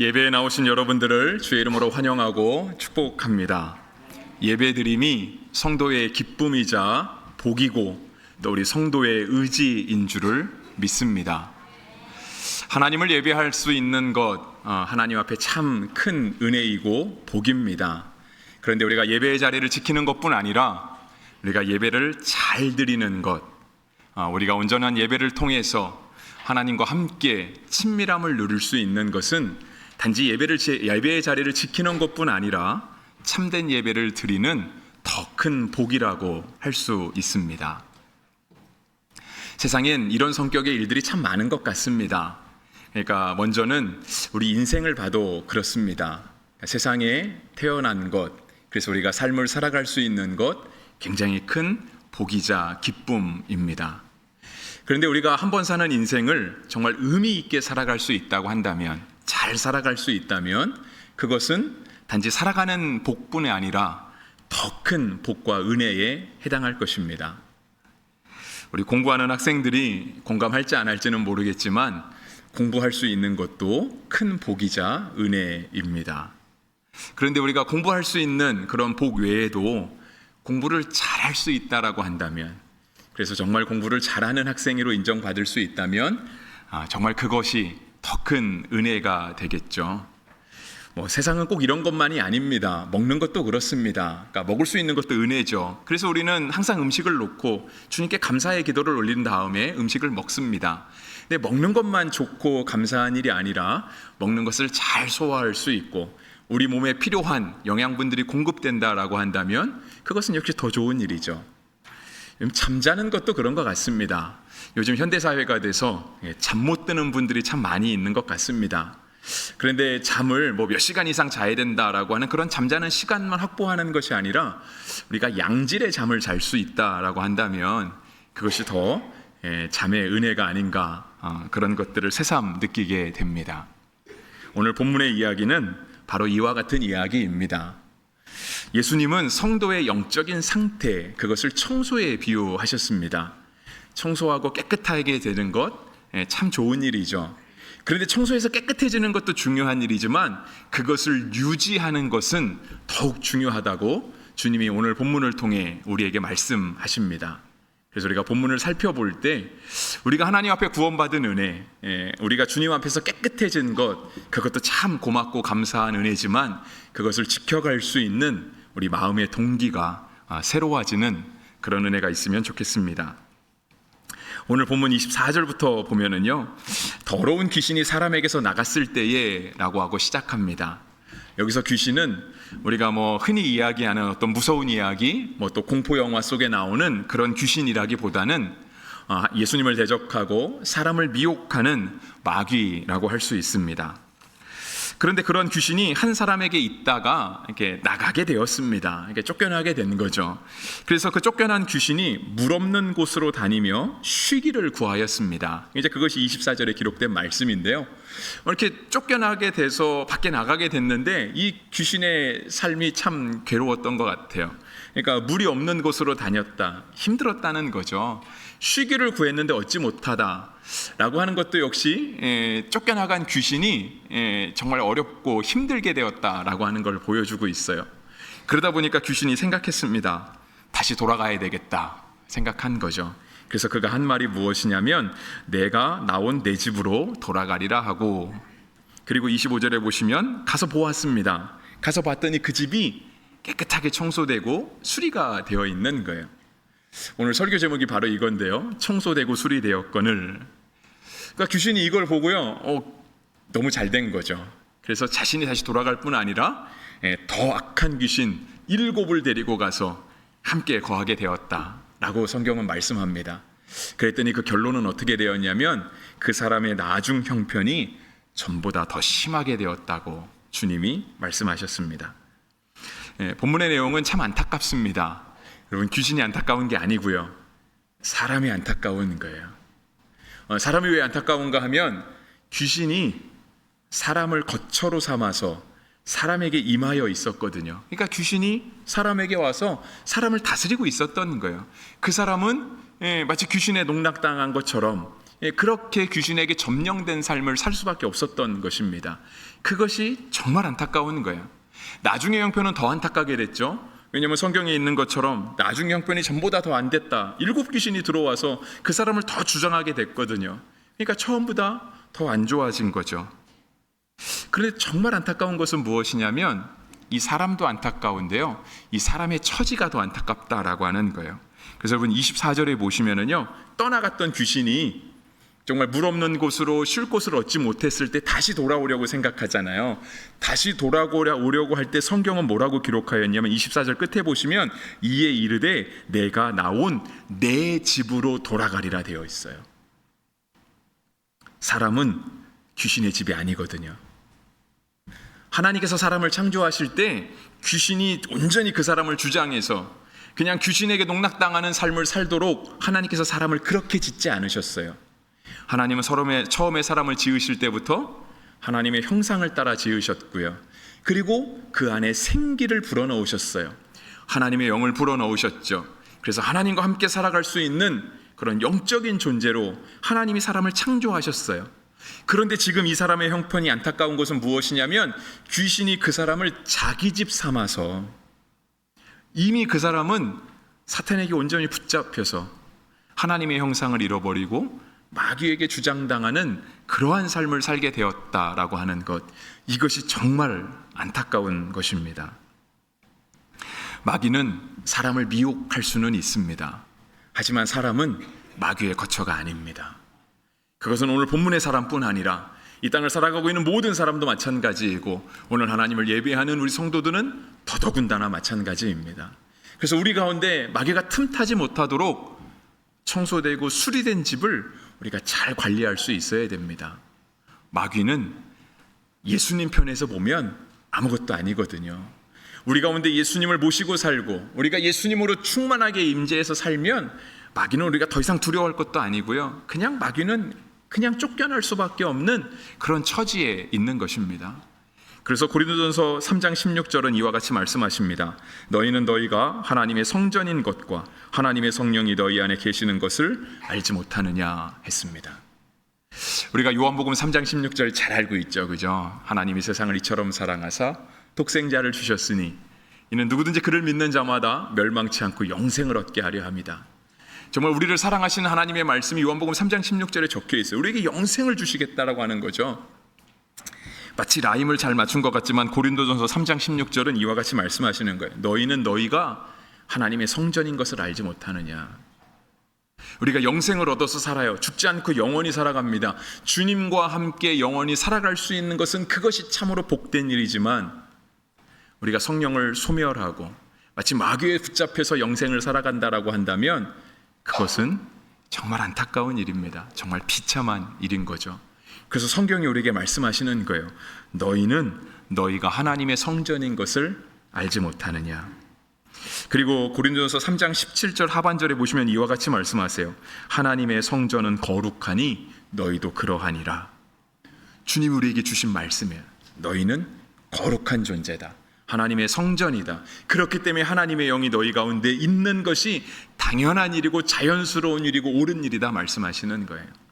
예배에 나오신 여러분들을 주의 이름으로 환영하고 축복합니다. 예배드림이 성도의 기쁨이자 복이고 또 우리 성도의 의지인 줄을 믿습니다. 하나님을 예배할 수 있는 것 어, 하나님 앞에 참 큰 은혜이고 복입니다. 그런데 우리가 예배의 자리를 지키는 것뿐 아니라 우리가 예배를 잘 드리는 것, 어, 우리가 온전한 예배를 통해서 하나님과 함께 친밀함을 누릴 수 있는 것은 단지 예배를 예배의 자리를 지키는 것뿐 아니라 참된 예배를 드리는 더 큰 복이라고 할 수 있습니다. 세상엔 이런 성격의 일들이 참 많은 것 같습니다. 그러니까 먼저는 우리 인생을 봐도 그렇습니다. 세상에 태어난 것, 그래서 우리가 삶을 살아갈 수 있는 것 굉장히 큰 복이자 기쁨입니다. 그런데 우리가 한 번 사는 인생을 정말 의미 있게 살아갈 수 있다고 한다면, 잘 살아갈 수 있다면, 그것은 단지 살아가는 복뿐이 아니라 더 큰 복과 은혜에 해당할 것입니다. 우리 공부하는 학생들이 공감할지 안 할지는 모르겠지만, 공부할 수 있는 것도 큰 복이자 은혜입니다. 그런데 우리가 공부할 수 있는 그런 복 외에도 공부를 잘할 수 있다라고 한다면, 그래서 정말 공부를 잘하는 학생으로 인정받을 수 있다면 아, 정말 그것이 더 큰 은혜가 되겠죠. 뭐 세상은 꼭 이런 것만이 아닙니다. 먹는 것도 그렇습니다. 그러니까 먹을 수 있는 것도 은혜죠. 그래서 우리는 항상 음식을 놓고 주님께 감사의 기도를 올린 다음에 음식을 먹습니다. 근데 먹는 것만 좋고 감사한 일이 아니라 먹는 것을 잘 소화할 수 있고 우리 몸에 필요한 영양분들이 공급된다라고 한다면 그것은 역시 더 좋은 일이죠. 잠자는 것도 그런 것 같습니다. 요즘 현대 사회가 돼서 예, 잠못 드는 분들이 참 많이 있는 것 같습니다. 그런데 잠을 뭐 몇 시간 이상 자야 된다라고 하는 그런 잠자는 시간만 확보하는 것이 아니라 우리가 양질의 잠을 잘 수 있다라고 한다면 그것이 더 예, 잠의 은혜가 아닌가 어, 그런 것들을 새삼 느끼게 됩니다. 오늘 본문의 이야기는 바로 이와 같은 이야기입니다. 예수님은 성도의 영적인 상태, 그것을 청소에 비유하셨습니다. 청소하고 깨끗하게 되는 것, 예, 참 좋은 일이죠. 그런데 청소해서 깨끗해지는 것도 중요한 일이지만 그것을 유지하는 것은 더욱 중요하다고 주님이 오늘 본문을 통해 우리에게 말씀하십니다. 그래서 우리가 본문을 살펴볼 때 우리가 하나님 앞에 구원받은 은혜, 예, 우리가 주님 앞에서 깨끗해진 것, 그것도 참 고맙고 감사한 은혜지만 그것을 지켜갈 수 있는 우리 마음의 동기가 아, 새로워지는 그런 은혜가 있으면 좋겠습니다. 오늘 본문 24절부터 보면은요, 더러운 귀신이 사람에게서 나갔을 때에라고 하고 시작합니다. 여기서 귀신은 우리가 뭐 흔히 이야기하는 어떤 무서운 이야기, 뭐 또 공포 영화 속에 나오는 그런 귀신이라기보다는 아, 예수님을 대적하고 사람을 미혹하는 마귀라고 할 수 있습니다. 그런데 그런 귀신이 한 사람에게 있다가 이렇게 나가게 되었습니다. 이렇게 쫓겨나게 된 거죠. 그래서 그 쫓겨난 귀신이 물 없는 곳으로 다니며 쉬기를 구하였습니다. 이제 그것이 24절에 기록된 말씀인데요. 이렇게 쫓겨나게 돼서 밖에 나가게 됐는데 이 귀신의 삶이 참 괴로웠던 것 같아요. 그러니까 물이 없는 곳으로 다녔다. 힘들었다는 거죠. 쉬기를 구했는데 얻지 못하다. 라고 하는 것도 역시 에, 쫓겨나간 귀신이 에, 정말 어렵고 힘들게 되었다라고 하는 걸 보여주고 있어요. 그러다 보니까 귀신이 생각했습니다. 다시 돌아가야 되겠다 생각한 거죠. 그래서 그가 한 말이 무엇이냐면 내가 나온 내 집으로 돌아가리라 하고 그리고 25절에 보시면 가서 보았습니다. 가서 봤더니 그 집이 깨끗하게 청소되고 수리가 되어 있는 거예요. 오늘 설교 제목이 바로 이건데요. 청소되고 수리되었건을. 그러니까 귀신이 이걸 보고요. 어, 너무 잘 된 거죠. 그래서 자신이 다시 돌아갈 뿐 아니라 예, 더 악한 귀신 일곱을 데리고 가서 함께 거하게 되었다라고 성경은 말씀합니다. 그랬더니 그 결론은 어떻게 되었냐면 그 사람의 나중 형편이 전보다 더 심하게 되었다고 주님이 말씀하셨습니다. 예, 본문의 내용은 참 안타깝습니다. 여러분 귀신이 안타까운 게 아니고요. 사람이 안타까운 거예요. 어, 사람이 왜 안타까운가 하면 귀신이 사람을 거처로 삼아서 사람에게 임하여 있었거든요. 그러니까 귀신이 사람에게 와서 사람을 다스리고 있었던 거예요. 그 사람은 예, 마치 귀신에 농락당한 것처럼 예, 그렇게 귀신에게 점령된 삶을 살 수밖에 없었던 것입니다. 그것이 정말 안타까운 거예요. 나중의 형편은 더 안타깝게 됐죠. 왜냐하면 성경에 있는 것처럼 나중 형편이 전보다 더 안 됐다. 일곱 귀신이 들어와서 그 사람을 더 주장하게 됐거든요. 그러니까 처음보다 더 안 좋아진 거죠. 그런데 정말 안타까운 것은 무엇이냐면 이 사람도 안타까운데요. 이 사람의 처지가 더 안타깝다라고 하는 거예요. 그래서 여러분 24절에 보시면은요. 떠나갔던 귀신이 정말 물 없는 곳으로 쉴 곳을 얻지 못했을 때 다시 돌아오려고 생각하잖아요. 다시 돌아오려고 할 때 성경은 뭐라고 기록하였냐면 24절 끝에 보시면 이에 이르되 내가 나온 내 집으로 돌아가리라 되어 있어요. 사람은 귀신의 집이 아니거든요. 하나님께서 사람을 창조하실 때 귀신이 온전히 그 사람을 주장해서 그냥 귀신에게 농락당하는 삶을 살도록 하나님께서 사람을 그렇게 짓지 않으셨어요. 하나님은 처음에 사람을 지으실 때부터 하나님의 형상을 따라 지으셨고요. 그리고 그 안에 생기를 불어넣으셨어요. 하나님의 영을 불어넣으셨죠. 그래서 하나님과 함께 살아갈 수 있는 그런 영적인 존재로 하나님이 사람을 창조하셨어요. 그런데 지금 이 사람의 형편이 안타까운 것은 무엇이냐면 귀신이 그 사람을 자기 집 삼아서 이미 그 사람은 사탄에게 온전히 붙잡혀서 하나님의 형상을 잃어버리고 마귀에게 주장당하는 그러한 삶을 살게 되었다라고 하는 것 이것이 정말 안타까운 것입니다. 마귀는 사람을 미혹할 수는 있습니다. 하지만 사람은 마귀의 거처가 아닙니다. 그것은 오늘 본문의 사람뿐 아니라 이 땅을 살아가고 있는 모든 사람도 마찬가지이고 오늘 하나님을 예배하는 우리 성도들은 더더군다나 마찬가지입니다. 그래서 우리 가운데 마귀가 틈타지 못하도록 청소되고 수리된 집을 우리가 잘 관리할 수 있어야 됩니다. 마귀는 예수님 편에서 보면 아무것도 아니거든요. 우리 가운데 예수님을 모시고 살고 우리가 예수님으로 충만하게 임재해서 살면 마귀는 우리가 더 이상 두려워할 것도 아니고요. 그냥 마귀는 그냥 쫓겨날 수밖에 없는 그런 처지에 있는 것입니다. 그래서 고린도전서 3장 16절은 이와 같이 말씀하십니다. 너희는 너희가 하나님의 성전인 것과 하나님의 성령이 너희 안에 계시는 것을 알지 못하느냐 했습니다. 우리가 요한복음 3장 16절 잘 알고 있죠. 그죠? 하나님이 세상을 이처럼 사랑하사 독생자를 주셨으니 이는 누구든지 그를 믿는 자마다 멸망치 않고 영생을 얻게 하려 합니다. 정말 우리를 사랑하시는 하나님의 말씀이 요한복음 3장 16절에 적혀 있어요. 우리에게 영생을 주시겠다라고 하는 거죠. 마치 라임을 잘 맞춘 것 같지만 고린도전서 3장 16절은 이와 같이 말씀하시는 거예요. 너희는 너희가 하나님의 성전인 것을 알지 못하느냐. 우리가 영생을 얻어서 살아요. 죽지 않고 영원히 살아갑니다. 주님과 함께 영원히 살아갈 수 있는 것은 그것이 참으로 복된 일이지만 우리가 성령을 소멸하고 마치 마귀에 붙잡혀서 영생을 살아간다라고 한다면 그것은 정말 안타까운 일입니다. 정말 비참한 일인 거죠. 그래서 성경이 우리에게 말씀하시는 거예요. 너희는 너희가 하나님의 성전인 것을 알지 못하느냐. 그리고 고린도전서 3장 17절 하반절에 보시면 이와 같이 말씀하세요. 하나님의 성전은 거룩하니 너희도 그러하니라. 주님 우리에게 주신 말씀이에요. 너희는 거룩한 존재다. 하나님의 성전이다. 그렇기 때문에 하나님의 영이 너희 가운데 있는 것이 당연한 일이고 자연스러운 일이고 옳은 일이다 말씀하시는 거예요.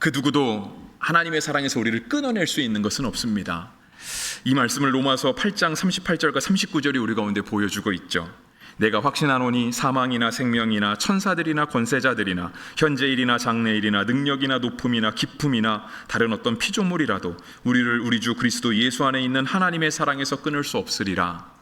그 누구도 하나님의 사랑에서 우리를 끊어낼 수 있는 것은 없습니다. 이 말씀을 로마서 8장 38절과 39절이 우리 가운데 보여주고 있죠. 내가 확신하노니 사망이나 생명이나 천사들이나 권세자들이나 현재일이나 장래일이나 능력이나 높음이나 기품이나 다른 어떤 피조물이라도 우리를 우리 주 그리스도 예수 안에 있는 하나님의 사랑에서 끊을 수 없으리라.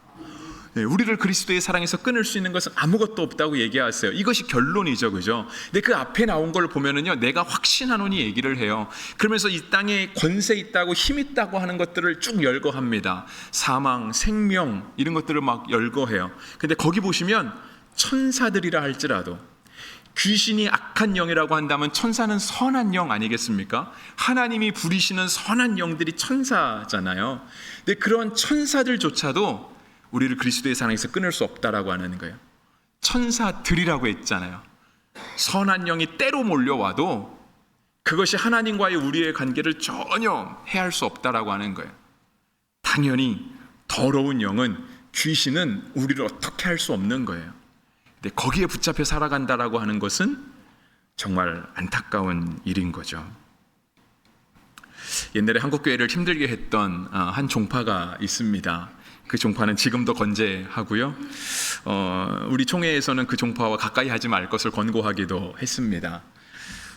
네, 우리를 그리스도의 사랑에서 끊을 수 있는 것은 아무것도 없다고 얘기하세요. 이것이 결론이죠, 그죠? 근데 그 앞에 나온 걸 보면은요, 내가 확신하노니 얘기를 해요. 그러면서 이 땅에 권세 있다고 힘 있다고 하는 것들을 쭉 열거합니다. 사망, 생명 이런 것들을 막 열거해요. 근데 거기 보시면 천사들이라 할지라도 귀신이 악한 영이라고 한다면 천사는 선한 영 아니겠습니까? 하나님이 부리시는 선한 영들이 천사잖아요. 근데 그런 천사들조차도 우리를 그리스도의 사랑에서 끊을 수 없다라고 하는 거예요. 천사들이라고 했잖아요. 선한 영이 때로 몰려와도 그것이 하나님과의 우리의 관계를 전혀 해할 수 없다라고 하는 거예요. 당연히 더러운 영은 귀신은 우리를 어떻게 할 수 없는 거예요. 근데 거기에 붙잡혀 살아간다라고 하는 것은 정말 안타까운 일인 거죠. 옛날에 한국 교회를 힘들게 했던 아, 한 종파가 있습니다. 그 종파는 지금도 건재하고요. 어, 우리 총회에서는 그 종파와 가까이 하지 말 것을 권고하기도 했습니다.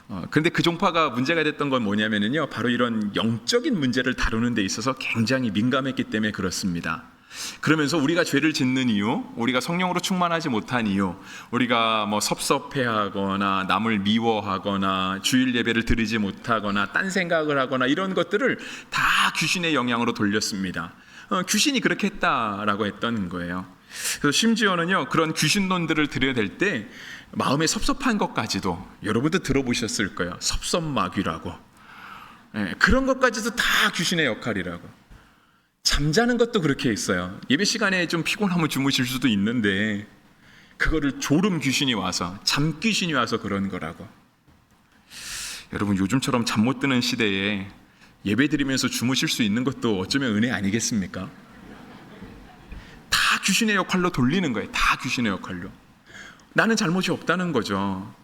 어, 근데 그 종파가 문제가 됐던 건 뭐냐면요. 바로 이런 영적인 문제를 다루는 데 있어서 굉장히 민감했기 때문에 그렇습니다. 그러면서 우리가 죄를 짓는 이유, 우리가 성령으로 충만하지 못한 이유, 우리가 뭐 섭섭해하거나 남을 미워하거나 주일 예배를 드리지 못하거나 딴 생각을 하거나 이런 것들을 다 귀신의 영향으로 돌렸습니다. 어, 귀신이 그렇게 했다라고 했던 거예요. 그래서 심지어는요 그런 귀신론들을 들여댈 때 마음에 섭섭한 것까지도 여러분도 들어보셨을 거예요. 섭섭마귀라고. 예, 그런 것까지도 다 귀신의 역할이라고. 잠자는 것도 그렇게 있어요. 예배 시간에 좀 피곤하면 주무실 수도 있는데 그거를 졸음 귀신이 와서 잠 귀신이 와서 그런 거라고. 여러분 요즘처럼 잠 못 드는 시대에 예배 드리면서 주무실 수 있는 것도 어쩌면 은혜 아니겠습니까? 다 귀신의 역할로 돌리는 거예요. 다 귀신의 역할로. 나는 잘못이 없다는 거죠.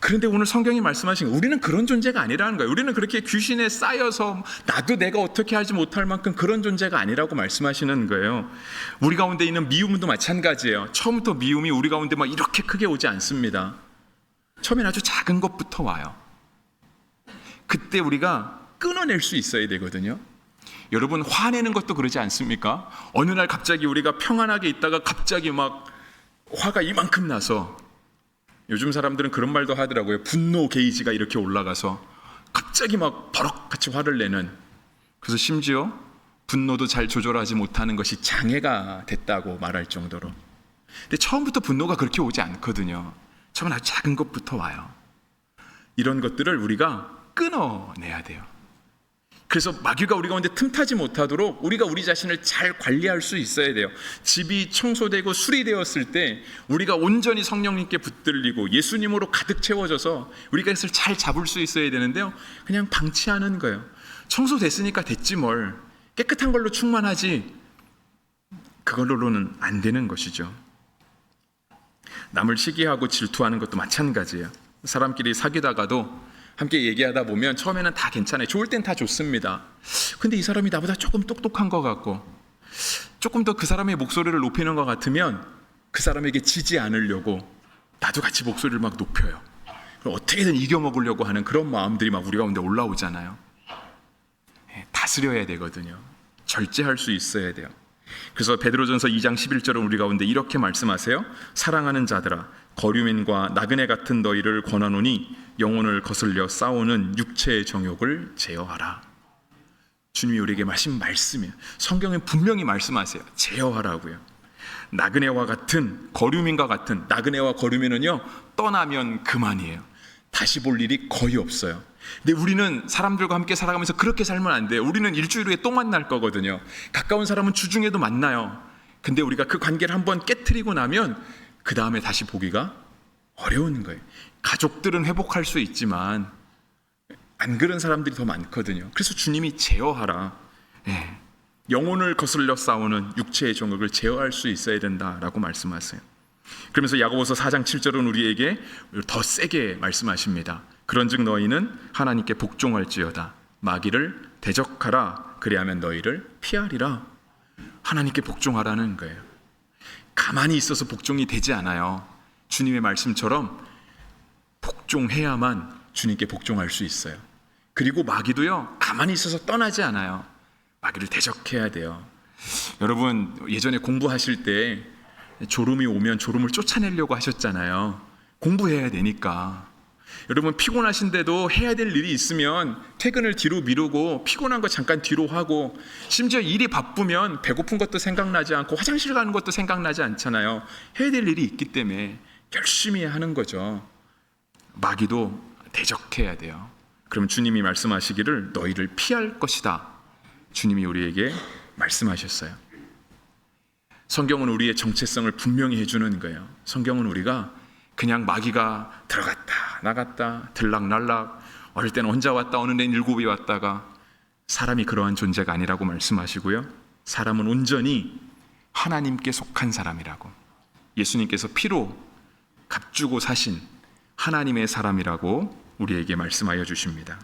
그런데 오늘 성경이 말씀하신 거, 우리는 그런 존재가 아니라는 거예요. 우리는 그렇게 귀신에 쌓여서 나도 내가 어떻게 하지 못할 만큼 그런 존재가 아니라고 말씀하시는 거예요. 우리 가운데 있는 미움도 마찬가지예요. 처음부터 미움이 우리 가운데 막 이렇게 크게 오지 않습니다. 처음엔 아주 작은 것부터 와요. 그때 우리가 끊어낼 수 있어야 되거든요. 여러분 화내는 것도 그러지 않습니까? 어느 날 갑자기 우리가 평안하게 있다가 갑자기 막 화가 이만큼 나서 요즘 사람들은 그런 말도 하더라고요. 분노 게이지가 이렇게 올라가서 갑자기 막 버럭같이 화를 내는 그래서 심지어 분노도 잘 조절하지 못하는 것이 장애가 됐다고 말할 정도로. 근데 처음부터 분노가 그렇게 오지 않거든요. 처음엔 아주 작은 것부터 와요. 이런 것들을 우리가 끊어내야 돼요. 그래서 마귀가 우리 가운데 틈타지 못하도록 우리가 우리 자신을 잘 관리할 수 있어야 돼요. 집이 청소되고 수리되었을 때 우리가 온전히 성령님께 붙들리고 예수님으로 가득 채워져서 우리가 이것을 잘 잡을 수 있어야 되는데요. 그냥 방치하는 거예요. 청소됐으니까 됐지 뭘. 깨끗한 걸로 충만하지. 그걸로는 안 되는 것이죠. 남을 시기하고 질투하는 것도 마찬가지예요. 사람끼리 사귀다가도 함께 얘기하다 보면 처음에는 다 괜찮아요. 좋을 땐 다 좋습니다. 근데 이 사람이 나보다 조금 똑똑한 것 같고 조금 더 그 사람의 목소리를 높이는 것 같으면 그 사람에게 지지 않으려고 나도 같이 목소리를 막 높여요. 어떻게든 이겨먹으려고 하는 그런 마음들이 막 우리 가운데 올라오잖아요. 예, 다스려야 되거든요. 절제할 수 있어야 돼요. 그래서 베드로전서 2장 11절은 우리 가운데 이렇게 말씀하세요. 사랑하는 자들아 거류민과 나그네 같은 너희를 권하노니 영혼을 거슬려 싸우는 육체의 정욕을 제어하라. 주님이 우리에게 마신 말씀이에요. 성경에 분명히 말씀하세요. 제어하라고요. 나그네와 같은 거류민과 같은 나그네와 거류민은요 떠나면 그만이에요. 다시 볼 일이 거의 없어요. 근데 우리는 사람들과 함께 살아가면서 그렇게 살면 안 돼요. 우리는 일주일 후에 또 만날 거거든요. 가까운 사람은 주중에도 만나요. 근데 우리가 그 관계를 한번 깨뜨리고 나면 그 다음에 다시 보기가 어려운 거예요. 가족들은 회복할 수 있지만 안 그런 사람들이 더 많거든요. 그래서 주님이 제어하라. 예. 영혼을 거슬려 싸우는 육체의 정욕을 제어할 수 있어야 된다라고 말씀하세요. 그러면서 야고보서 4장 7절은 우리에게 더 세게 말씀하십니다. 그런즉 너희는 하나님께 복종할지어다. 마귀를 대적하라. 그리하면 너희를 피하리라. 하나님께 복종하라는 거예요. 가만히 있어서 복종이 되지 않아요. 주님의 말씀처럼 복종해야만 주님께 복종할 수 있어요. 그리고 마귀도요, 가만히 있어서 떠나지 않아요. 마귀를 대적해야 돼요. 여러분, 예전에 공부하실 때 졸음이 오면 졸음을 쫓아내려고 하셨잖아요. 공부해야 되니까. 여러분 피곤하신데도 해야 될 일이 있으면 퇴근을 뒤로 미루고 피곤한 거 잠깐 뒤로 하고 심지어 일이 바쁘면 배고픈 것도 생각나지 않고 화장실 가는 것도 생각나지 않잖아요. 해야 될 일이 있기 때문에 열심히 하는 거죠. 마귀도 대적해야 돼요. 그럼 주님이 말씀하시기를 너희를 피할 것이다. 주님이 우리에게 말씀하셨어요. 성경은 우리의 정체성을 분명히 해주는 거예요. 성경은 우리가 그냥 마귀가 들어갔다 나갔다 들락날락 어릴 때는 혼자 왔다 어느 날 일곱이 왔다가 사람이 그러한 존재가 아니라고 말씀하시고요. 사람은 온전히 하나님께 속한 사람이라고 예수님께서 피로 값주고 사신 하나님의 사람이라고 우리에게 말씀하여 주십니다.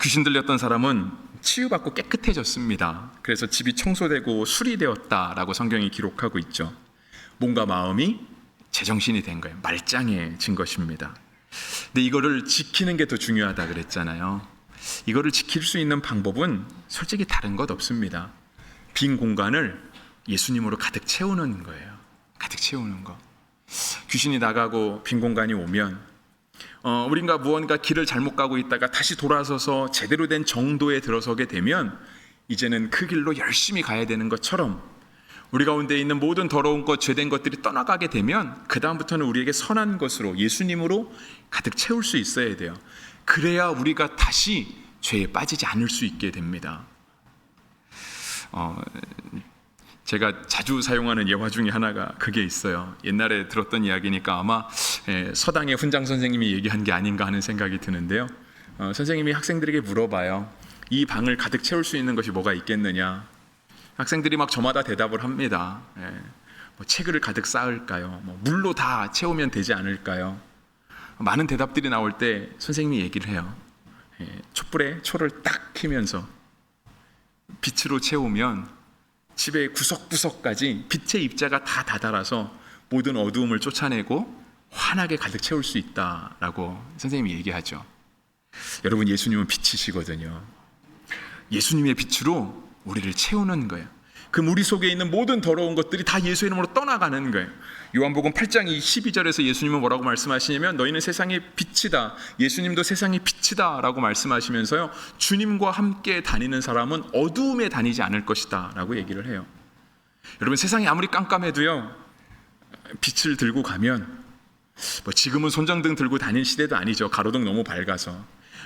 귀신 들렸던 사람은 치유받고 깨끗해졌습니다. 그래서 집이 청소되고 수리되었다라고 성경이 기록하고 있죠. 몸과 마음이 제정신이 된 거예요. 말짱해진 것입니다. 근데 이거를 지키는 게 더 중요하다 그랬잖아요. 이거를 지킬 수 있는 방법은 솔직히 다른 것 없습니다. 빈 공간을 예수님으로 가득 채우는 거예요. 가득 채우는 거. 귀신이 나가고 빈 공간이 오면 어, 우리가 무언가 길을 잘못 가고 있다가 다시 돌아서서 제대로 된 정도에 들어서게 되면 이제는 그 길로 열심히 가야 되는 것처럼 우리 가운데 있는 모든 더러운 것, 죄된 것들이 떠나가게 되면 그 다음부터는 우리에게 선한 것으로 예수님으로 가득 채울 수 있어야 돼요. 그래야 우리가 다시 죄에 빠지지 않을 수 있게 됩니다. 어, 제가 자주 사용하는 예화 중에 하나가 그게 있어요. 옛날에 들었던 이야기니까 아마 에, 서당의 훈장 선생님이 얘기한 게 아닌가 하는 생각이 드는데요. 어, 선생님이 학생들에게 물어봐요. 이 방을 가득 채울 수 있는 것이 뭐가 있겠느냐? 학생들이 막 저마다 대답을 합니다. 예, 뭐 책을 가득 쌓을까요? 뭐 물로 다 채우면 되지 않을까요? 많은 대답들이 나올 때 선생님이 얘기를 해요. 예, 촛불에 초를 딱 키면서 빛으로 채우면 집의 구석구석까지 빛의 입자가 다 다다라서 모든 어두움을 쫓아내고 환하게 가득 채울 수 있다라고 선생님이 얘기하죠. 여러분 예수님은 빛이시거든요. 예수님의 빛으로 우리를 채우는 거예요. 그 우리 속에 있는 모든 더러운 것들이 다 예수 이름으로 떠나가는 거예요. 요한복음 8장 12절에서 예수님은 뭐라고 말씀하시냐면 너희는 세상의 빛이다. 예수님도 세상의 빛이다라고 말씀하시면서요. 주님과 함께 다니는 사람은 어두움에 다니지 않을 것이다라고 얘기를 해요. 여러분 세상이 아무리 깜깜해도요. 빛을 들고 가면 뭐 지금은 손전등 들고 다닐 시대도 아니죠. 가로등 너무 밝아서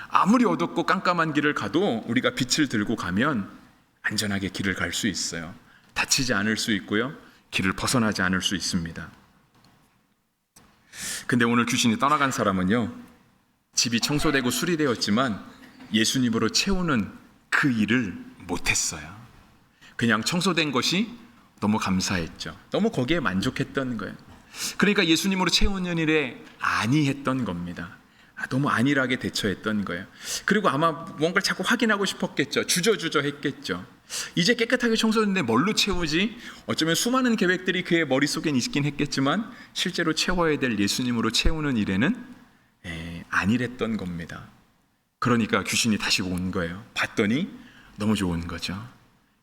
아무리 어둡고 깜깜한 길을 가도 우리가 빛을 들고 가면 안전하게 길을 갈 수 있어요. 다치지 않을 수 있고요. 길을 벗어나지 않을 수 있습니다. 근데 오늘 귀신이 떠나간 사람은요. 집이 청소되고 수리되었지만 예수님으로 채우는 그 일을 못했어요. 그냥 청소된 것이 너무 감사했죠. 너무 거기에 만족했던 거예요. 그러니까 예수님으로 채우는 일에 안이했던 겁니다. 아, 너무 안일하게 대처했던 거예요. 그리고 아마 뭔가를 자꾸 확인하고 싶었겠죠. 주저주저 했겠죠. 이제 깨끗하게 청소했는데 뭘로 채우지? 어쩌면 수많은 계획들이 그의 머릿속엔 있긴 했겠지만 실제로 채워야 될 예수님으로 채우는 일에는 에, 안일했던 겁니다. 그러니까 귀신이 다시 온 거예요. 봤더니 너무 좋은 거죠.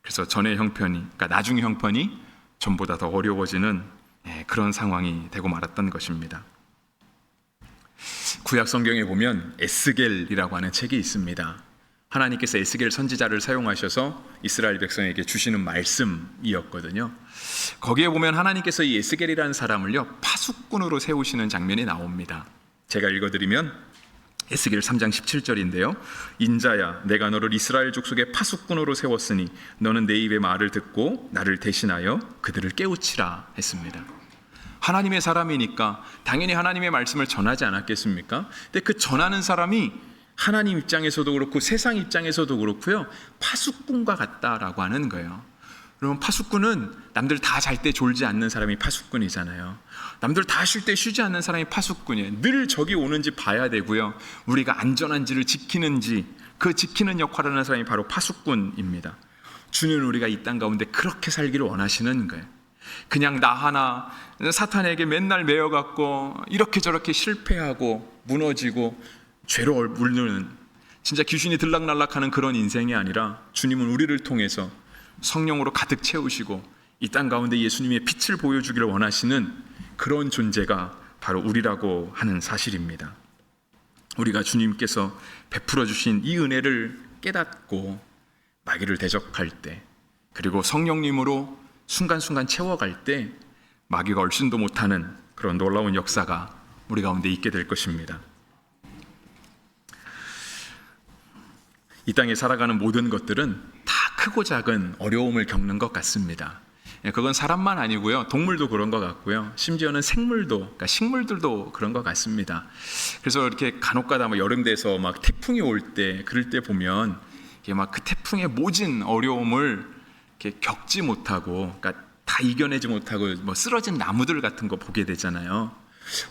그래서 전의 형편이, 그러니까 나중의 형편이 전보다 더 어려워지는 에, 그런 상황이 되고 말았던 것입니다. 구약 성경에 보면 에스겔이라고 하는 책이 있습니다. 하나님께서 에스겔 선지자를 사용하셔서 이스라엘 백성에게 주시는 말씀이었거든요. 거기에 보면 하나님께서 이 에스겔이라는 사람을요 파수꾼으로 세우시는 장면이 나옵니다. 제가 읽어드리면 에스겔 3장 17절인데요. 인자야 내가 너를 이스라엘 족속의 파수꾼으로 세웠으니 너는 내 입의 말을 듣고 나를 대신하여 그들을 깨우치라 했습니다. 하나님의 사람이니까 당연히 하나님의 말씀을 전하지 않았겠습니까? 근데 그 전하는 사람이 하나님 입장에서도 그렇고 세상 입장에서도 그렇고요. 파수꾼과 같다라고 하는 거예요. 그러면 파수꾼은 남들 다 잘 때 졸지 않는 사람이 파수꾼이잖아요. 남들 다 쉴 때 쉬지 않는 사람이 파수꾼이에요. 늘 적이 오는지 봐야 되고요. 우리가 안전한지를 지키는지 그 지키는 역할을 하는 사람이 바로 파수꾼입니다. 주는 우리가 이 땅 가운데 그렇게 살기를 원하시는 거예요. 그냥 나 하나 사탄에게 맨날 매여갖고 이렇게 저렇게 실패하고 무너지고 죄로 물르는 진짜 귀신이 들락날락하는 그런 인생이 아니라 주님은 우리를 통해서 성령으로 가득 채우시고 이 땅 가운데 예수님의 빛을 보여주기를 원하시는 그런 존재가 바로 우리라고 하는 사실입니다. 우리가 주님께서 베풀어 주신 이 은혜를 깨닫고 마귀를 대적할 때 그리고 성령님으로 순간순간 채워갈 때 마귀가 얼씬도 못하는 그런 놀라운 역사가 우리 가운데 있게 될 것입니다. 이 땅에 살아가는 모든 것들은 다 크고 작은 어려움을 겪는 것 같습니다. 예, 그건 사람만 아니고요. 동물도 그런 것 같고요. 심지어는 생물도, 그러니까 식물들도 그런 것 같습니다. 그래서 이렇게 간혹 가다 뭐 여름 돼서 막 태풍이 올 때, 그럴 때 보면 이게 막 그 태풍의 모진 어려움을 이렇게 겪지 못하고, 그러니까 다 이겨내지 못하고 뭐 쓰러진 나무들 같은 거 보게 되잖아요.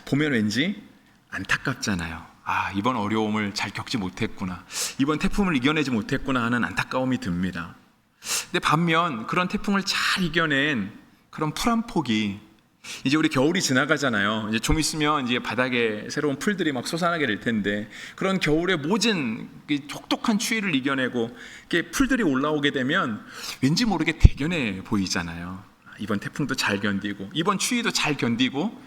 보면 왠지 안타깝잖아요. 아, 이번 어려움을 잘 겪지 못했구나. 이번 태풍을 이겨내지 못했구나 하는 안타까움이 듭니다. 근데 반면 그런 태풍을 잘 이겨낸 그런 풀 한 폭이 이제 우리 겨울이 지나가잖아요. 이제 좀 있으면 이제 바닥에 새로운 풀들이 막 솟아나게 될 텐데 그런 겨울의 이 혹독한 추위를 이겨내고 풀들이 올라오게 되면 왠지 모르게 대견해 보이잖아요. 이번 태풍도 잘 견디고 이번 추위도 잘 견디고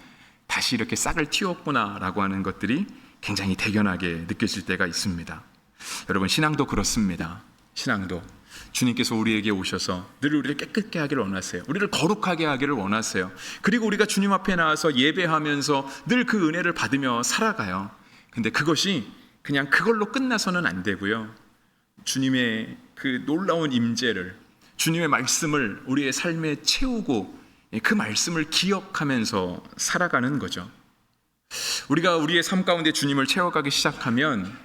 다시 이렇게 싹을 틔웠구나라고 하는 것들이 굉장히 대견하게 느껴질 때가 있습니다. 여러분 신앙도 그렇습니다. 신앙도 주님께서 우리에게 오셔서 늘 우리를 깨끗게 하기를 원하세요. 우리를 거룩하게 하기를 원하세요. 그리고 우리가 주님 앞에 나와서 예배하면서 늘 그 은혜를 받으며 살아가요. 근데 그것이 그냥 그걸로 끝나서는 안 되고요. 주님의 그 놀라운 임재를 주님의 말씀을 우리의 삶에 채우고 그 말씀을 기억하면서 살아가는 거죠. 우리가 우리의 삶 가운데 주님을 채워가기 시작하면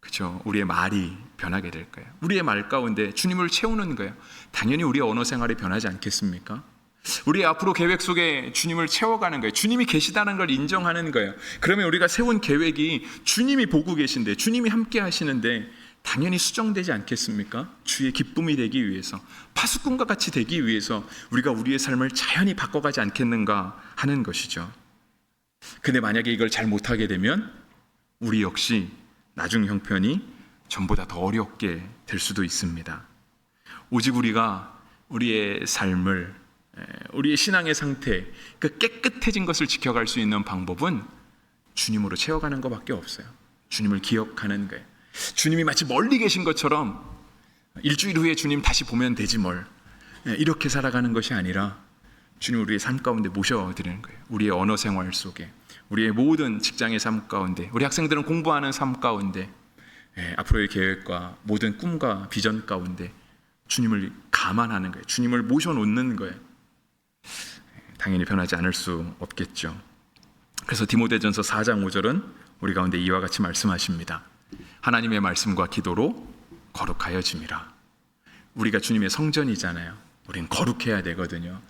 그죠. 우리의 말이 변하게 될 거예요. 우리의 말 가운데 주님을 채우는 거예요. 당연히 우리의 언어 생활이 변하지 않겠습니까? 우리 앞으로 계획 속에 주님을 채워가는 거예요. 주님이 계시다는 걸 인정하는 거예요. 그러면 우리가 세운 계획이 주님이 보고 계신데, 주님이 함께 하시는데, 당연히 수정되지 않겠습니까? 주의 기쁨이 되기 위해서, 파수꾼과 같이 되기 위해서 우리가 우리의 삶을 자연히 바꿔가지 않겠는가 하는 것이죠. 근데 만약에 이걸 잘 못하게 되면 우리 역시 나중 형편이 전보다 더 어렵게 될 수도 있습니다. 오직 우리가 우리의 삶을 에, 우리의 신앙의 상태, 그 깨끗해진 것을 지켜갈 수 있는 방법은 주님으로 채워가는 것밖에 없어요. 주님을 기억하는 거예요. 주님이 마치 멀리 계신 것처럼 일주일 후에 주님 다시 보면 되지 뭘 에, 이렇게 살아가는 것이 아니라 주님 우리의 삶 가운데 모셔드리는 거예요. 우리의 언어 생활 속에, 우리의 모든 직장의 삶 가운데, 우리 학생들은 공부하는 삶 가운데, 예, 앞으로의 계획과 모든 꿈과 비전 가운데 주님을 감안하는 거예요. 주님을 모셔놓는 거예요. 예, 당연히 변하지 않을 수 없겠죠. 그래서 디모데전서 4장 5절은 우리 가운데 이와 같이 말씀하십니다. 하나님의 말씀과 기도로 거룩하여짐이라. 우리가 주님의 성전이잖아요. 우린 거룩해야 되거든요.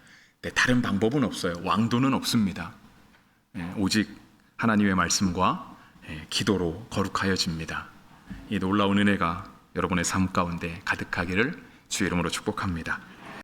네, 다른 방법은 없어요. 왕도는 없습니다. 예, 오직 하나님의 말씀과 예, 기도로 거룩하여집니다. 이 놀라운 은혜가 여러분의 삶 가운데 가득하기를 주의 이름으로 축복합니다.